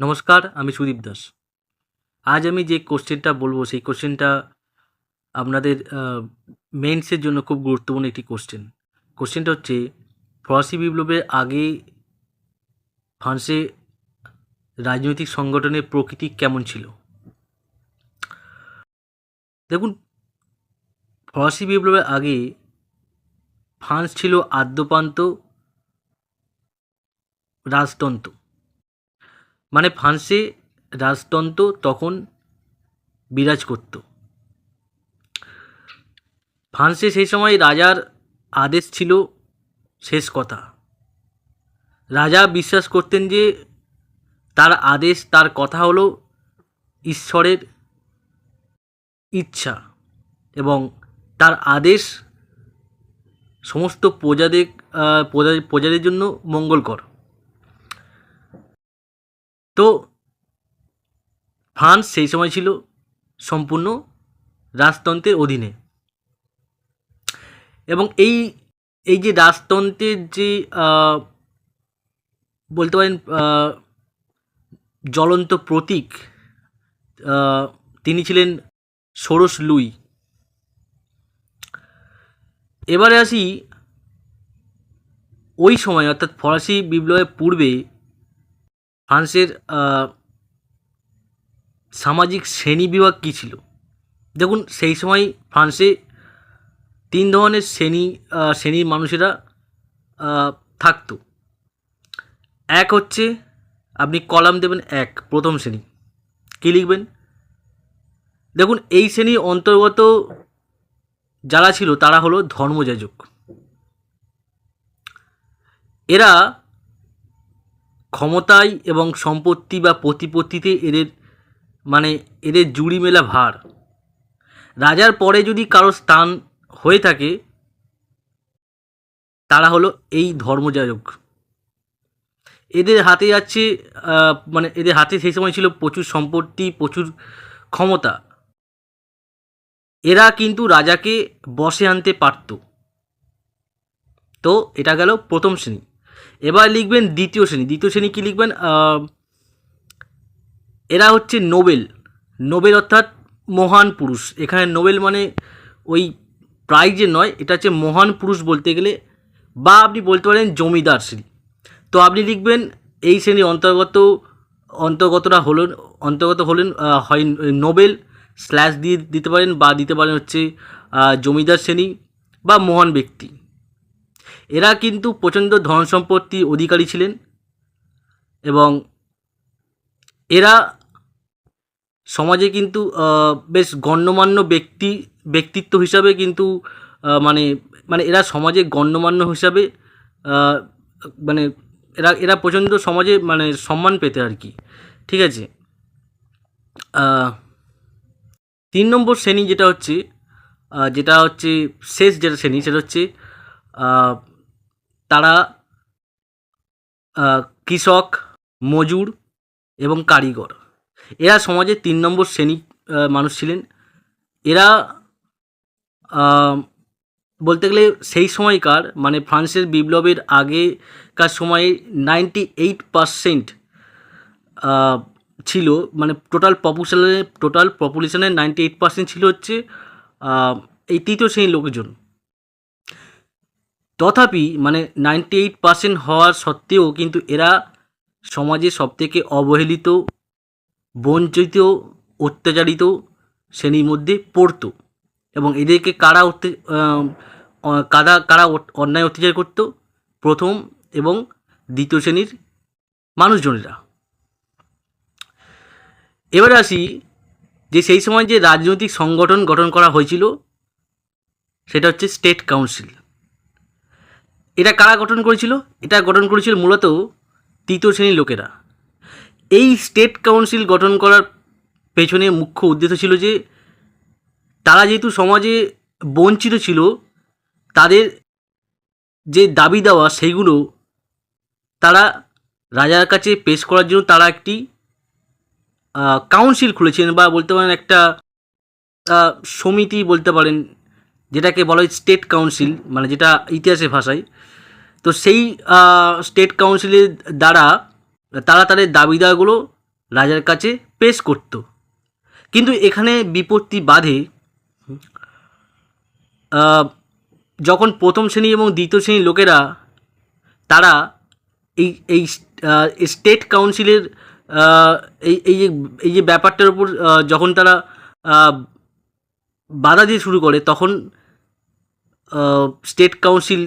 নমস্কার, আমি সুদীপ দাস। আজ আমি যে কোশ্চেনটা বলব, সেই কোশ্চেনটা আপনাদের মেন্সের জন্য খুব গুরুত্বপূর্ণ একটি কোশ্চেন কোশ্চেনটা হচ্ছে, ফরাসি বিপ্লবের আগে ফ্রান্সে রাজনৈতিক সংগঠনের প্রকৃতি কেমন ছিল? দেখুন, ফরাসি বিপ্লবের আগে ফ্রান্স ছিল আদ্যপান্ত রাজতন্ত্র। মানে ফ্রান্সে রাজতন্ত্র তখন বিরাজ করত। ফ্রান্সে সেই সময় রাজার আদেশ ছিল শেষ কথা। রাজা বিশ্বাস করতেন যে তার আদেশ, তার কথা হলো ঈশ্বরের ইচ্ছা এবং তার আদেশ সমস্ত প্রজাদের প্রজা, প্রজাদের জন্য মঙ্গলকর। তো ফ্রান্স সেই সময় ছিল সম্পূর্ণ রাজতন্ত্রের অধীনে। এবং এই এই যে রাজতন্ত্রের যে বলতে পারেন জ্বলন্ত প্রতীক তিনি ছিলেন ষোড়শ লুই। এবারে আসি ওই সময়, অর্থাৎ ফরাসি বিপ্লবের পূর্বে ফ্রান্সের সামাজিক শ্রেণি বিভাগ কী ছিল? দেখুন, সেই সময় ফ্রান্সে তিন ধরনের শ্রেণি শ্রেণির মানুষেরা থাকতো। এক হচ্ছে, আপনি কলাম দেবেন এক, প্রথম শ্রেণি। কী লিখবেন? দেখুন, এই শ্রেণির অন্তর্গত যারা ছিল, তারা হলো ধর্মযাজক। এরা ক্ষমতায় এবং সম্পত্তি বা প্রতিপত্তিতে এদের মানে এদের জুড়ি মেলা ভার। রাজার পরে যদি কারও স্থান হয়ে থাকে, তারা হলো এই ধর্মযাজক। এদের হাতে যাচ্ছে মানে এদের হাতে সেই সময় ছিল প্রচুর সম্পত্তি, প্রচুর ক্ষমতা। এরা কিন্তু রাজাকে বসে আনতে পারত। তো এটা গেল প্রথম শ্রেণি। এবার লিখবেন দ্বিতীয় শ্রেণি। দ্বিতীয় শ্রেণি কী লিখবেন? এরা হচ্ছে নোবেল। নোবেল অর্থাৎ মহান পুরুষ। এখানে নোবেল মানে ওই প্রাইজে নয়, এটা হচ্ছে মহান পুরুষ বলতে গেলে বা আপনি বলতে পারেন জমিদার শ্রেণি। তো আপনি লিখবেন এই শ্রেণির অন্তর্গত, অন্তর্গতরা হলেন, অন্তর্গত হলেন হয় নোবেল স্ল্যাশ দিয়ে দিতে পারেন বা দিতে পারেন হচ্ছে জমিদার শ্রেণি বা মহান ব্যক্তি। এরা কিন্তু প্রচণ্ড ধন সম্পত্তি অধিকারী ছিলেন এবং এরা সমাজে কিন্তু বেশ গণ্যমান্য ব্যক্তি, ব্যক্তিত্ব হিসাবে কিন্তু মানে মানে এরা সমাজে গণ্যমান্য হিসাবে মানে এরা এরা প্রচণ্ড সমাজে মানে সম্মান পেতে আর কি। ঠিক আছে? তিন নম্বর শ্রেণি যেটা হচ্ছে যেটা হচ্ছে শেষ যেটা শ্রেণি, সেটা হচ্ছে তারা কৃষক, মজুর এবং কারিগর। এরা সমাজের তিন নম্বর শ্রেণি মানুষ ছিলেন। এরা বলতে গেলে সেই সময়কার মানে ফ্রান্সের বিপ্লবের আগেকার সময়ে নাইনটি এইট পারসেন্ট ছিল মানে টোটাল পপুলেশনের টোটাল পপুলেশনের নাইনটি এইট পার্সেন্ট ছিল হচ্ছে এই তৃতীয় শ্রেণির লোকজন। তথাপি মানে নাইনটি এইট পার্সেন্ট হওয়ার সত্ত্বেও কিন্তু এরা সমাজে সবথেকে অবহেলিত, বঞ্চিত, অত্যাচারিত শ্রেণির মধ্যে পড়তো। এবং এদেরকে কারা কারা কারা অন্যায় অত্যাচার করতো? প্রথম এবং দ্বিতীয় শ্রেণির মানুষজনেরা। এবারে আসি যে সেই সময় যে রাজনৈতিক সংগঠন গঠন করা হয়েছিল, সেটা হচ্ছে স্টেট কাউন্সিল এটা কারা গঠন করেছিল? এটা গঠন করেছিল মূলত তৃতীয় শ্রেণির লোকেরা। এই স্টেট কাউন্সিল গঠন করার পেছনে মুখ্য উদ্দেশ্য ছিল যে, তারা যেহেতু সমাজে বঞ্চিত ছিল, তাদের যে দাবি দেওয়া সেইগুলো তারা রাজার কাছে পেশ করার জন্য তারা একটি কাউন্সিল খুলেছেন বা বলতে পারেন একটা সমিতি বলতে পারেন যেটাকে বলা হয় স্টেট কাউন্সিল মানে যেটা ইতিহাসের ভাষায়। তো সেই স্টেট কাউন্সিলের দ্বারা তারা তাদের দাবি দাওয়াগুলো রাজার কাছে পেশ করত। কিন্তু এখানে বিপত্তি বাধে যখন প্রথম শ্রেণি এবং দ্বিতীয় শ্রেণির লোকেরা তারা এই এই স্টেট কাউন্সিলের এই এই যে এই যে ব্যাপারটার উপর যখন তারা বাধা দিয়ে শুরু করে, তখন স্টেট কাউন্সিল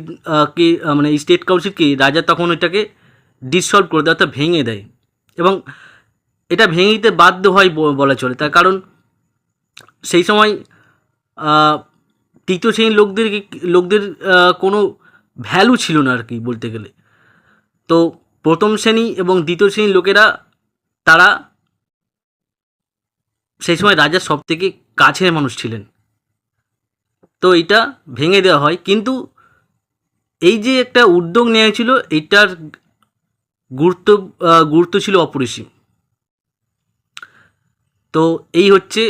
কে মানে স্টেট কাউন্সিলকে রাজা তখন এটাকে ডিসলভ করে দেয় অর্থাৎ ভেঙে দেয়। এবং এটা ভেঙে দিতে বাধ্য হয় বলা চলে। তার কারণ সেই সময় তৃতীয় শ্রেণির লোকদের লোকদের কোনো ভ্যালু ছিল না আর কি বলতে গেলে। তো প্রথম শ্রেণি এবং দ্বিতীয় শ্রেণির লোকেরা, তারা সেই সময় রাজার সব থেকে কাছের মানুষ ছিলেন। তো এটা ভেঙে দেওয়া হয়। কিন্তু এই যে একটা উদ্যোগ নেওয়া ছিল এইটার গুরুত্ব গুরুত্ব ছিল অপরিসীম। তো এই হচ্ছে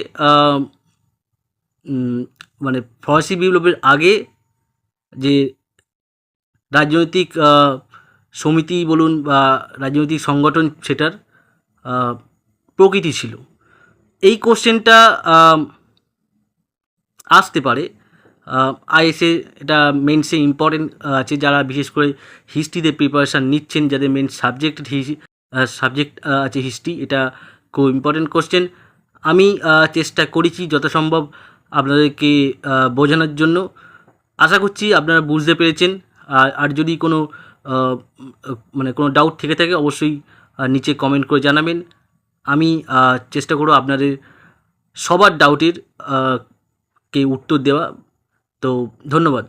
মানে ফরাসি বিপ্লবের আগে যে রাজনৈতিক সমিতি বলুন বা রাজনৈতিক সংগঠন সেটার প্রকৃতি ছিল। এই কোশ্চেনটা আসতে পারে। আইএসএ এটা মেন্সে ইম্পর্টেন্ট আছে। যারা বিশেষ করে হিস্ট্রিতে প্রিপারেশান নিচ্ছেন, যাদের মেন সাবজেক্ট সাবজেক্ট আছে হিস্ট্রি এটা খুব ইম্পর্টেন্ট কোশ্চেন আমি চেষ্টা করেছি যথাসম্ভব আপনাদেরকে বোঝানোর জন্য। আশা করছি আপনারা বুঝতে পেরেছেন। আর আর যদি কোনো মানে কোনো ডাউট থেকে থাকে, অবশ্যই নিচে কমেন্ট করে জানাবেন। আমি চেষ্টা করব আপনাদের সবার ডাউটের কে উত্তর দেওয়া। তো ধন্যবাদ।